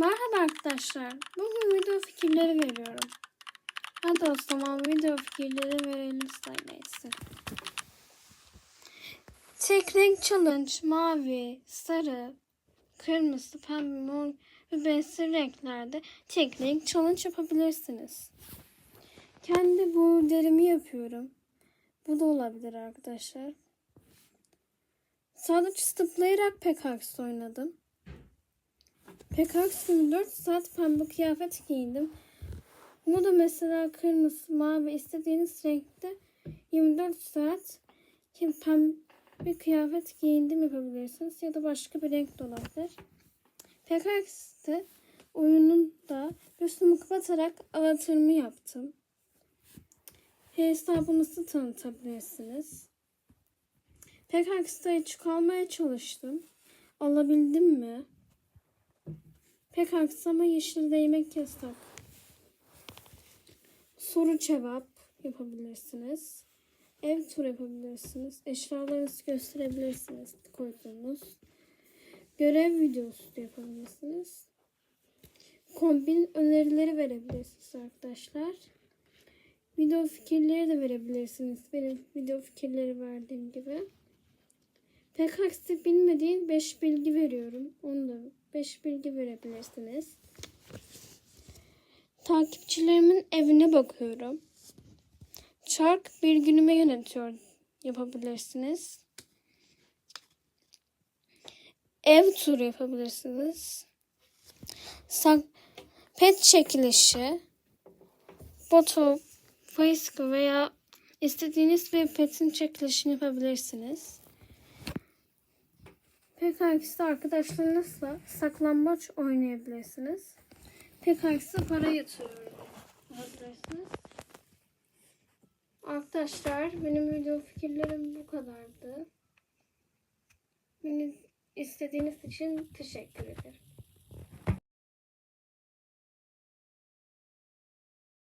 Merhaba arkadaşlar. Bugün video fikirleri veriyorum. Hadi o zaman video fikirleri verelim neyse. Tek renk challenge mavi, sarı, kırmızı, pembe, mor ve benzeri renklerde tek renk challenge yapabilirsiniz. Kendi borderimi yapıyorum. Bu da olabilir arkadaşlar. Sadece zıplayarak pek oynadım. Pekaksın 4 saat pembe kıyafet giyindim. Bunu da mesela kırmızı, mavi istediğiniz renkte 24 saat kim pembe kıyafet giyindim yapabilirsiniz. Ya da başka bir renk de olabilir. Pekaks'te oyununda üstümü kapatarak avatırımı yaptım. Hesabınızı tanıtabilirsiniz. Pekaks'ta açık almaya çalıştım. Alabildim mi? Pek aksama yeşil değmek yasak. Soru cevap yapabilirsiniz. Ev tur yapabilirsiniz. Eşyalarınızı gösterebilirsiniz koyduğunuz. Görev videosu da yapabilirsiniz. Kombin önerileri verebilirsiniz arkadaşlar. Video fikirleri de verebilirsiniz. Benim video fikirleri verdiğim gibi. Pek aksi bilmediğin 5 bilgi veriyorum. Onu da 5 bilgi verebilirsiniz. Takipçilerimin evine bakıyorum. Çark bir günüme yönetiyor yapabilirsiniz. Ev turu yapabilirsiniz. Sak pet çekilişi, boto, faceku veya istediğiniz bir petin çekilişini yapabilirsiniz. PKX'de arkadaşlarınızla saklambaç oynayabilirsiniz. PKX'de para yatırıyorum. Yapabilirsiniz. Arkadaşlar benim video fikirlerim bu kadardı. Beni istediğiniz için teşekkür ederim.